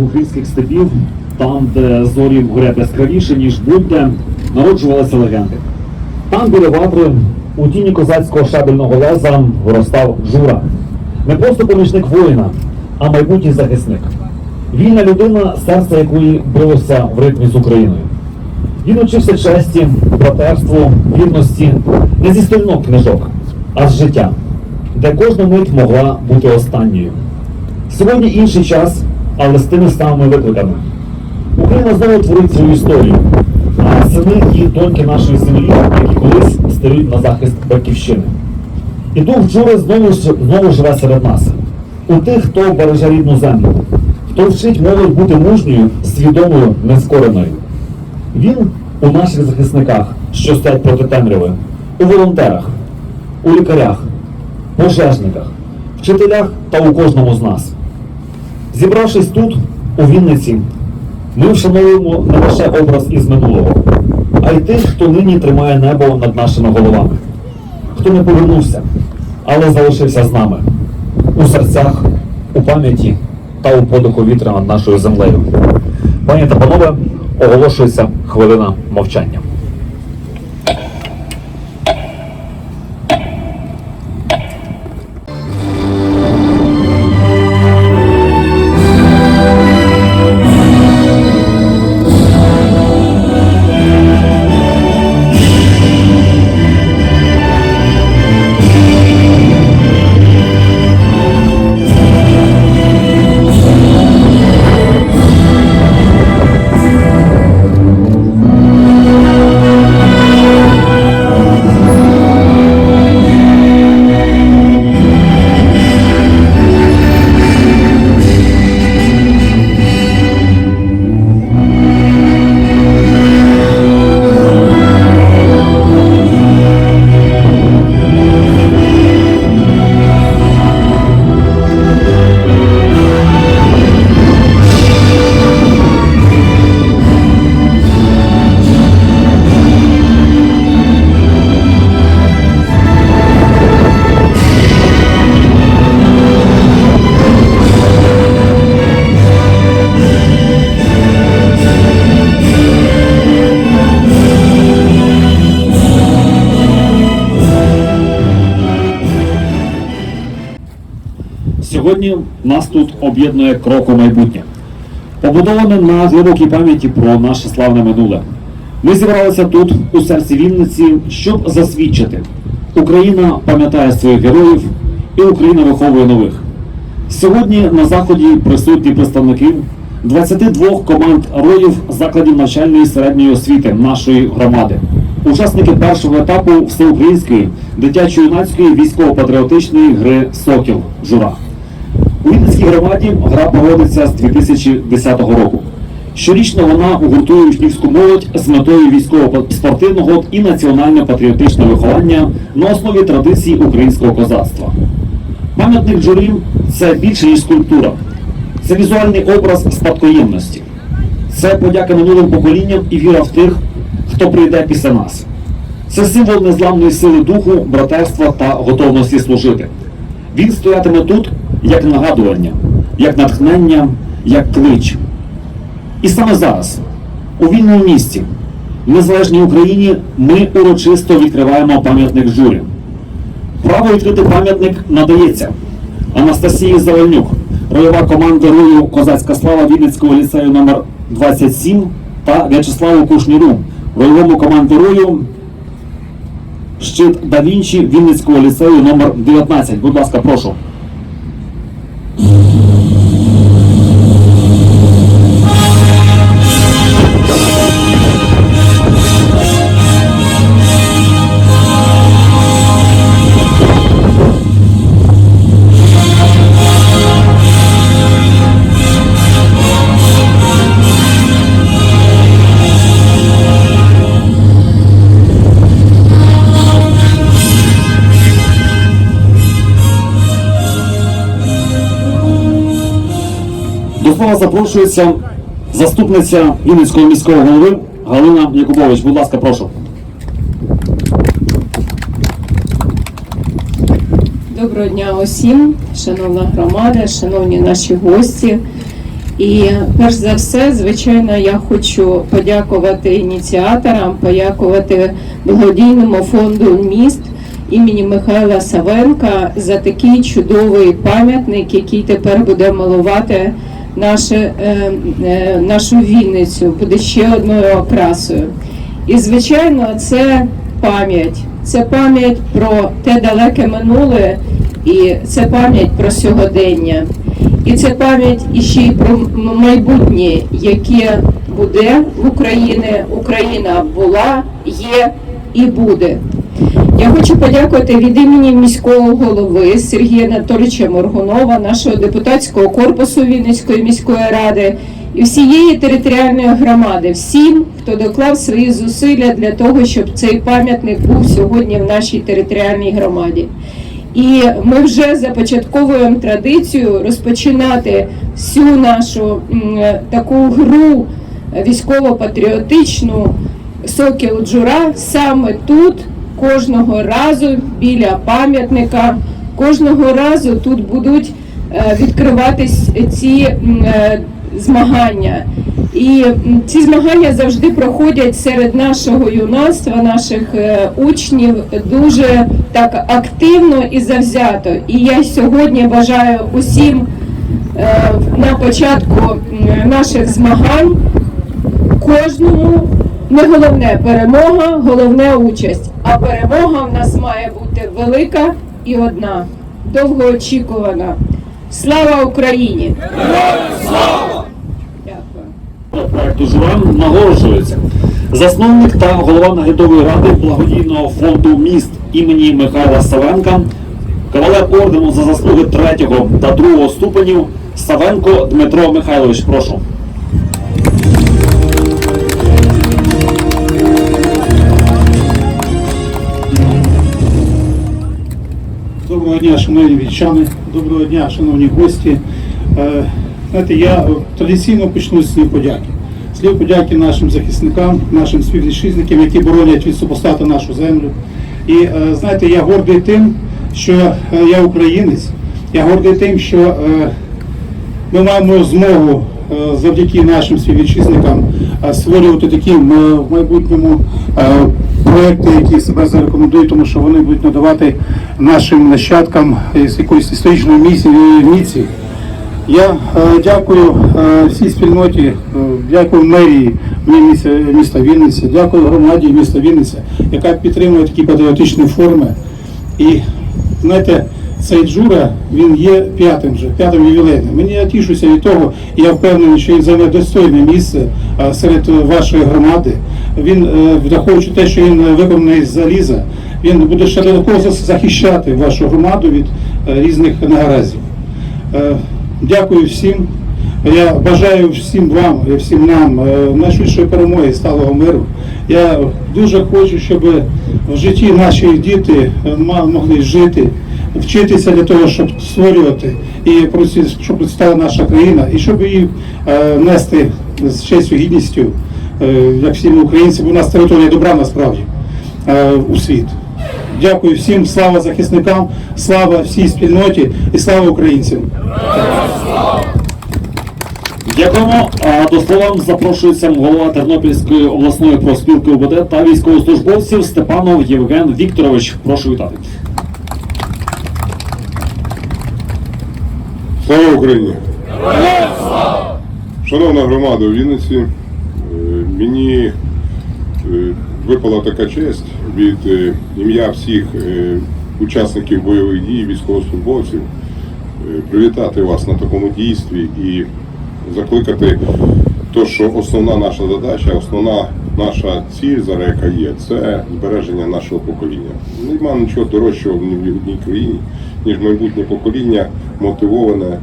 українських степів, там, де зорі горять яскравіше, ніж будь-де, народжувалися легенди. Там біля ватри, у тіні козацького шабельного леза виростав Жура. Не просто помічник воїна, а майбутній захисник. Вільна людина, серце якої билося в ритмі з Україною. Він учився честі, братерству, вірності не зі сторінок книжок, а з життя, де кожна мить могла бути останньою. Сьогодні інший час, але з тими самими викликами. Україна знову творить свою історію, а сини і доньки нашої землі, які колись стають на захист батьківщини. І дух Джури знову, знову живе серед нас. У тих, хто береже рідну землю, хто вчить молодь бути мужньою, свідомою, нескореною. Він у наших захисниках, що стоять проти темряви, у волонтерах, у лікарях, пожежниках, вчителях та у кожному з нас. Зібравшись тут, у Вінниці, ми вшановуємо не лише образ із минулого, а й тих, хто нині тримає небо над нашими головами, хто не повернувся, але залишився з нами у серцях, у пам'яті та у подиху вітра над нашою землею. Пані та панове, оголошується хвилина мовчання. Нас тут об'єднує крок у майбутнє, побудоване на глибокій пам'яті про наше славне минуле. Ми зібралися тут, у серці Вінниці, щоб засвідчити: Україна пам'ятає своїх героїв і Україна виховує нових. Сьогодні на заході присутні представники 22 команд роїв закладів навчальної середньої освіти нашої громади, учасники першого етапу всеукраїнської дитячо-юнацької військово-патріотичної гри Сокіл Жура. Вінницькій гра проводиться з 2010 року. Щорічно вона гуртує учнівську молодь з метою військово-спортивного і національно-патріотичного виховання на основі традицій українського козацтва. Пам'ятник джурі це більше ніж скульптура. Це візуальний образ спадкоємності. Це подяка минулим поколінням і віра в тих, хто прийде після нас. Це символ незламної сили духу, братерства та готовності служити. Він стоятиме тут як нагадування, як натхнення, як клич. І саме зараз, у вільному місті, в незалежній Україні, ми урочисто відкриваємо пам'ятник журі. Право відкрити пам'ятник надається Анастасії Завальнюк, ройова команда рою Козацька слава Вінницького ліцею номер 27 та В'ячеславу Кушніру, ройовому командирою Щит да Вінчі Вінницького ліцею номер 19. Будь ласка, прошу. Слова запрошується заступниця Вінницького міського голови Галина Якубович. Будь ласка, прошу. Доброго дня усім, шановна громада, шановні наші гості. І перш за все, звичайно, я хочу подякувати ініціаторам, подякувати благодійному фонду міст імені Михайла Савенка за такий чудовий пам'ятник, який тепер буде малувати наше, е, е, нашу Вінницю, буде ще одною окрасою. І, звичайно, це пам'ять. Це пам'ять про те далеке минуле, і це пам'ять про сьогодення. І це пам'ять іще й про майбутнє, яке буде в Україні. Україна була, є і буде. Я хочу подякувати від імені міського голови Сергія Анатолійовича Моргунова, нашого депутатського корпусу Вінницької міської ради і всієї територіальної громади, всім, хто доклав свої зусилля для того, щоб цей пам'ятник був сьогодні в нашій територіальній громаді. І ми вже започатковуємо традицію розпочинати всю нашу таку гру військово-патріотичну сокіл Джура саме тут, кожного разу біля пам'ятника. Кожного разу тут будуть е, відкриватись ці е, змагання. І ці змагання завжди проходять серед нашого юнацтва, наших е, учнів дуже так активно і завзято. І я сьогодні бажаю усім на початку наших змагань кожному не головне перемога, головне участь. А перемога в нас має бути велика і одна, довгоочікувана. Слава Україні! Проекту Журан нагороджується засновник та голова наглядової ради благодійного фонду міст імені Михайла Савенка, кавалер ордену за заслуги третього та другого ступенів Савенко Дмитро Михайлович. Прошу. Доброго дня, шановні вітчани, доброго дня, шановні гості. Е, Знаєте, я традиційно почну з слів подяки. Слів подяки нашим захисникам, нашим співвітчизникам, які боронять від супостата нашу землю. І е, знаєте, я гордий тим, що е, я українець. Я гордий тим, що ми маємо змогу завдяки нашим співвітчизникам створювати такі в майбутньому проекти, які себе зарекомендують, тому що вони будуть надавати нашим нащадкам з якоїсь історичної місії міці. Я е, дякую е, всій спільноті, е, дякую мерії міста, Вінниця, дякую громаді міста Вінниця, яка підтримує такі патріотичні форми. І знаєте, цей Джура він є п'ятим вже, п'ятим ювілейним. Мені я тішуся від того, і я впевнений, що він займе достойне місце серед вашої громади. Він, е, враховуючи те, що він виконаний з заліза, він буде додатково захищати вашу громаду від е, різних негараздів. Е, Дякую всім. Я бажаю всім вам і всім нам е, найшвидшої перемоги, сталого миру. Я дуже хочу, щоб в житті наші діти е, могли жити, вчитися для того, щоб створювати і щоб процвітала наша країна, і щоб її е, нести з честю, гідністю, е, як всі ми українці, бо у нас територія добра насправді е, у світ. Дякую всім, слава захисникам, слава всій спільноті і слава українцям. Дякуємо. А до слова запрошується голова Тернопільської обласної профспілки УБД та військовослужбовців Степанов Євген Вікторович. Прошу вітати. Слава Україні! Шановна громада в Вінниці, е, мені е, випала така честь від е, ім'я всіх е, учасників бойових дій, військовослужбовців, привітати вас на такому дійстві і закликати то, що основна наша задача, основна наша ціль, зараз яка є, це збереження нашого покоління. Нема нічого дорожчого в одній країні, ніж майбутнє покоління мотивоване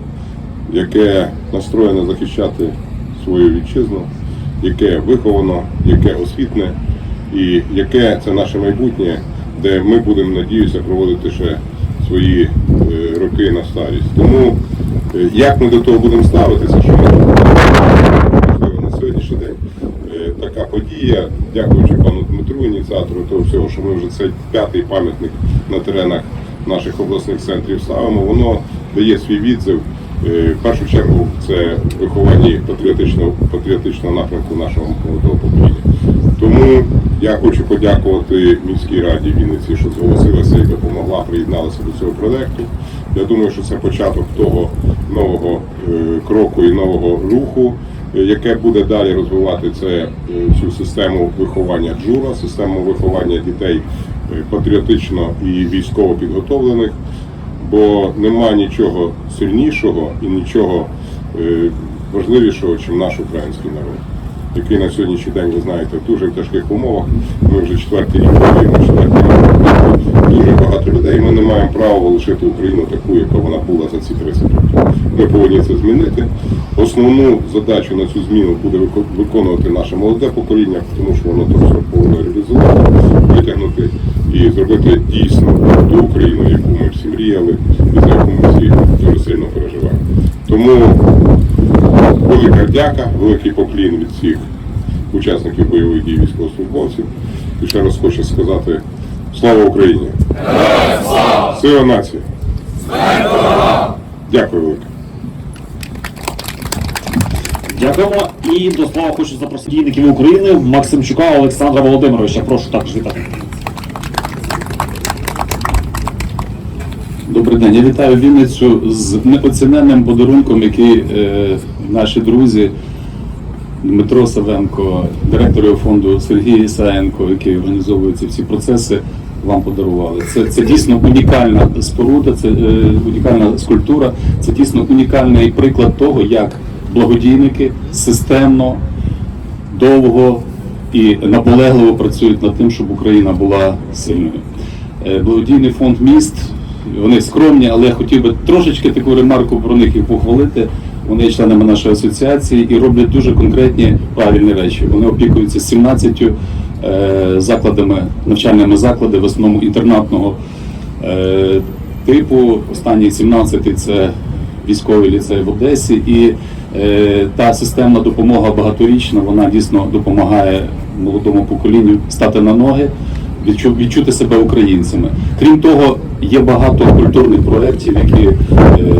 яке настроєне захищати свою вітчизну, яке виховано, яке освітне і яке це наше майбутнє, де ми будемо, надіюся, проводити ще свої е, роки на старість. Тому е, як ми до того будемо ставитися, що можливо, на сьогоднішній день е, така подія, дякуючи пану Дмитру, ініціатору того всього, що ми вже цей п'ятий пам'ятник на теренах наших обласних центрів ставимо, воно дає свій відзив В першу чергу це виховання патріотичного, патріотичного напрямку нашого молодого покоління. Тому я хочу подякувати міській раді Вінниці, що зголосилася і допомогла, приєдналася до цього проекту. Я думаю, що це початок того нового е, кроку і нового руху, е, яке буде далі розвивати це е, цю систему виховання джура, систему виховання дітей е, патріотично і військово підготовлених бо нема нічого сильнішого і нічого е, важливішого, ніж наш український народ, який на сьогоднішній день, ви знаєте, в дуже тяжких умовах. Ми вже четвертий рік воюємо, четвертий рік дуже багато людей. Ми не маємо права лишити Україну таку, яка вона була за ці 30 років. Ми повинні це змінити. Основну задачу на цю зміну буде виконувати наше молоде покоління, тому що воно то все повинно реалізувати, витягнути і зробити дійсно ту Україну, яку ми всі мріяли, і за яку ми всі дуже сильно переживаємо. Тому велика дяка, великий поклін від всіх учасників бойових дій військовослужбовців. І ще раз хочу сказати слава Україні! Сила нації! Дякую велике! Дякуємо. І до слова хочу запросити дійників України Максимчука Олександра Володимировича. Прошу також вітати. Добрий день. Я вітаю Вінницю з неоціненним подарунком, який е, наші друзі Дмитро Савенко, директор фонду Сергій Ісаєнко, який організовує ці всі процеси, вам подарували. Це, це дійсно унікальна споруда, це е, унікальна скульптура, це дійсно унікальний приклад того, як благодійники системно, довго і наполегливо працюють над тим, щоб Україна була сильною. Е, Благодійний фонд міст. Вони скромні, але я хотів би трошечки таку ремарку про них і похвалити. Вони є членами нашої асоціації і роблять дуже конкретні правильні речі. Вони опікуються 17 е, закладами, навчальними закладами, в основному інтернатного е, типу. Останній 17 це військовий ліцей в Одесі. І та системна допомога багаторічна, вона дійсно допомагає молодому поколінню стати на ноги відчу- відчути себе українцями. Крім того, є багато культурних проєктів, які е,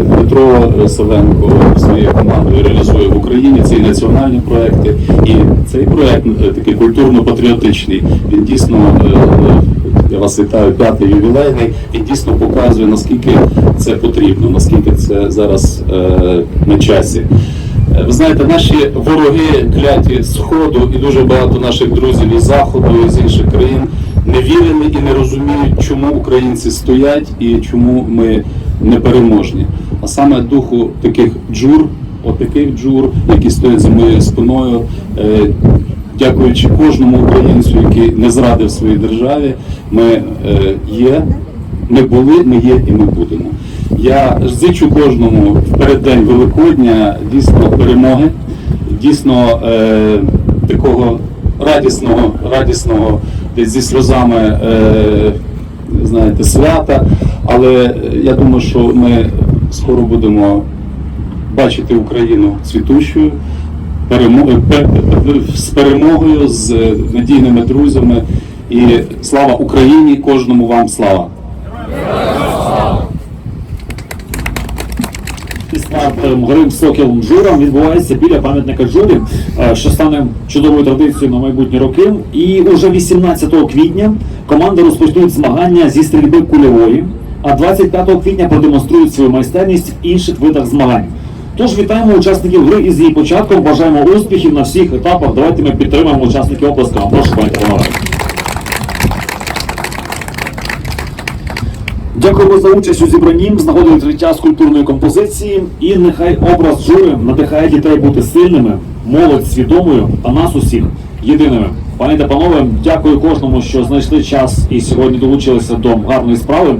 Дмитро Савенко своєю командою реалізує в Україні. Це і національні проекти. І цей проект е, такий культурно-патріотичний. Він дійсно е, е, я вас вітаю, п'ятий ювілейний, і дійсно показує наскільки це потрібно, наскільки це зараз е, на часі. Е, Ви знаєте, наші вороги кляті сходу і дуже багато наших друзів із заходу і з інших країн не вірили і не розуміють, чому українці стоять і чому ми непереможні. А саме духу таких джур, отаких джур, які стоять за моєю спиною. е, Дякуючи кожному українцю, який не зрадив своїй державі, ми е, є, ми були, ми є і ми будемо. Я зичу кожному в переддень Великодня дійсно перемоги, дійсно е, такого радісного, радісного десь зі сльозами е, знаєте, свята. Але я думаю, що ми скоро будемо бачити Україну цвітущою, перемо- пе- пе- з перемогою, з е, надійними друзями. І слава Україні! Кожному вам слава! Фестиваль Грим Сокіл Журам відбувається біля пам'ятника Джурі, е, що стане чудовою традицією на майбутні роки. І уже 18 квітня команди розпочнуть змагання зі стрільби кульової, а 25 квітня продемонструють свою майстерність в інших видах змагань. Тож вітаємо учасників гри із її початком. Бажаємо успіхів на всіх етапах. Давайте ми підтримаємо учасників оплесками. Прошу пані панове. Дякуємо за участь у зібранні з нагоди відкриття скульптурної композиції. І нехай образ жури надихає дітей бути сильними, молодь свідомою, а нас усіх єдиними. Пані та панове, дякую кожному, що знайшли час і сьогодні долучилися до гарної справи.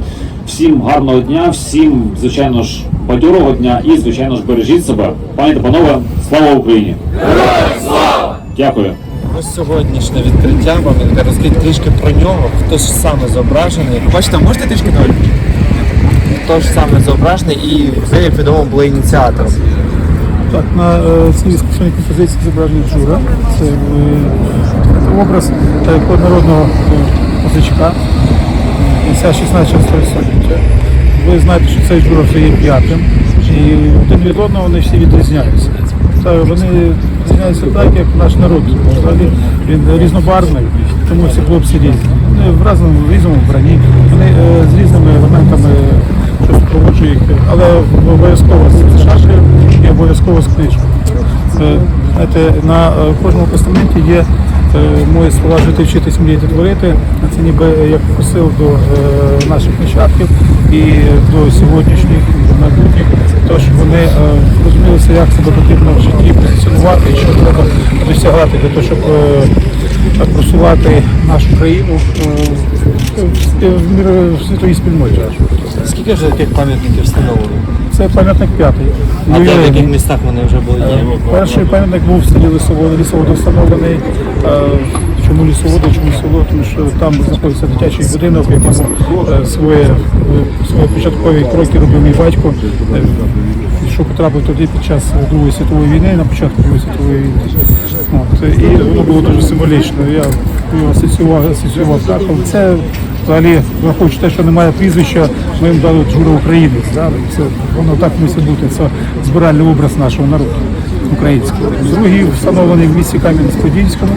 Всім гарного дня, всім, звичайно ж, бадьорого дня і, звичайно ж, бережіть себе. Пані та панове, слава Україні! Героям слава! Дякую. Ось сьогоднішнє відкриття вам я розкажіть трішки про нього, хто ж саме зображений. Бачите, можете трішки далі? Хто ж саме зображений і взагалі як відомо були ініціатором. Так, на е, цій скульптурній композиції зображення Джура. Це е, образ е, народного музичка кінця 16 століття. Ви знаєте, що цей Джура вже є п'ятим І один від одного вони всі відрізняються. Та вони відрізняються так, як наш народ. Взагалі він різнобарвний, тому всі хлопці різні. Вони в разному різному вбранні, вони е, з різними елементами що супроводжує їх, але обов'язково з шашею і обов'язково з книжкою. Е, Знаєте, на е, кожному постаменті є мої слова жити, вчитись, мріяти, творити. Це ніби як посил до наших нащадків і до сьогоднішніх майбутніх, то щоб вони е, розумілися, як себе потрібно в житті позиціонувати і що треба досягати для того, щоб е, просувати нашу країну е, в світовій спільноті. Скільки вже таких пам'ятників встановлено? Це пам'ятник п'ятий. А в яких містах вони вже були? Перший пам'ятник був в селі Лісовода. Лісовода встановлений. Е, Чому лісовода, чому село? Тому що там знаходиться дитячий будинок, в якому е, своє, е, свої початкові кроки робив мій батько. Е, Що потрапив туди під час Другої світової війни, на початку Другої світової війни. От, і воно було дуже символічно. Я його асоціював, так. Це взагалі, враховуючи те, що немає прізвища, ми їм дали Джура українець. Да? Це, воно так мусить бути. Це збиральний образ нашого народу українського. Другий встановлений в місті Кам'янець-Подільському,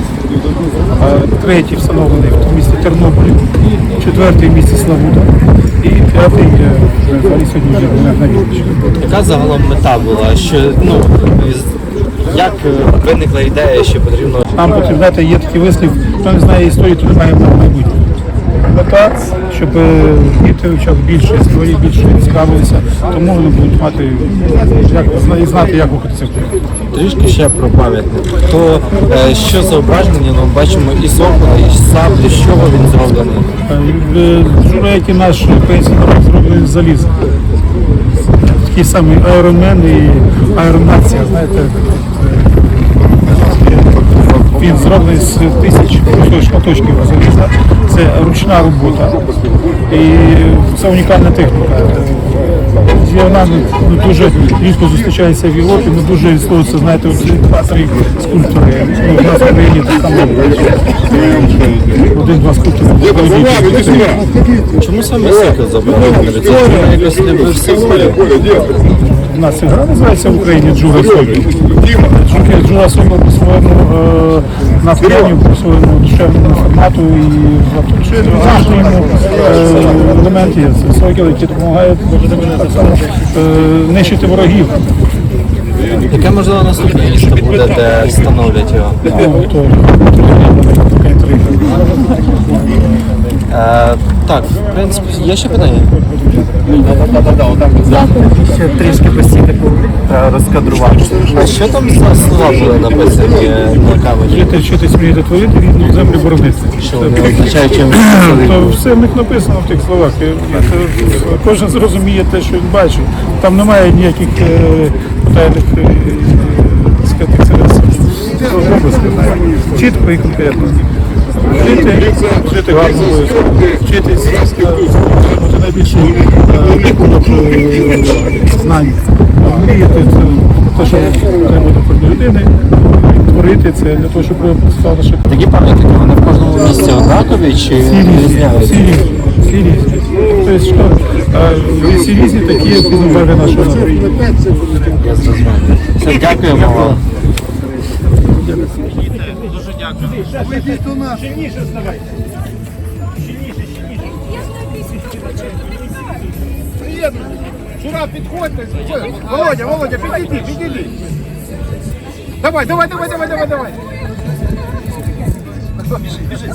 третій встановлений в місті Тернополі, четвертий в місті Славута і п'ятий е, сьогодні вже на- Вінниччині. Яка загалом мета була? Що ну як е, виникла ідея, що потрібно Нам потрібно, є такий вислів, хто не знає історії, то немає майбутнього. Мета, щоб е, діти вчали більше історії, більше цікавилися, тому вони будуть мати як і знати, як рухатися вперед. Трішки ще про пам'ятник? То е, що зображення? Ну бачимо і сокола, і саблі, з чого він зроблений? І наш народ зроблений з заліза. Такий самий Айронмен і Айронація, знаєте. Він зроблений з тисяч шматочків заліза. Це ручна робота. І це унікальна техніка. Вона ну, дуже рідко зустрічається в Європі, ну дуже відсловиться, знаєте, два-три скульптори. Ну, в нас в Україні так само один-два скульптори. Чому саме сокіл зображений? Це якось? У нас ця гра називається в Україні Джура Сокіл. Джура- Джура по своєму е, названню, по своєму душевному формату і йому е, елемент є. Це сокіл, так само е, нищити ворогів. Яке можливо наступне місто буде, де встановлять його? Ну, то. Е, так, в принципі, є ще питання? Ще трішки посідку розкадрувати. А що там за слова були написані е, на камері? Жити, вчитись, мріяти, творити, рідну землю боронити. Що вони означають, чим То все в них написано в тих словах. І це Кожен зрозуміє те, що він бачить. Там немає ніяких е, питальних е. Чітко і конкретно. Вчитись, е, отримати найбільше знань. А це те, що треба до людини. Творити це для того, щоб стало наше Такі пам'ятники, вони в кожному місці однакові чи всі різні, різняються? всі різні, всі різні. Тобто, що е, всі різні такі, як різноваги нашого народу. Все, дякуємо вам. Шура, підходьте. Володя, Володя, підійди, підійди. Давай, давай, давай, давай, давай, давай. Біжи, біжи.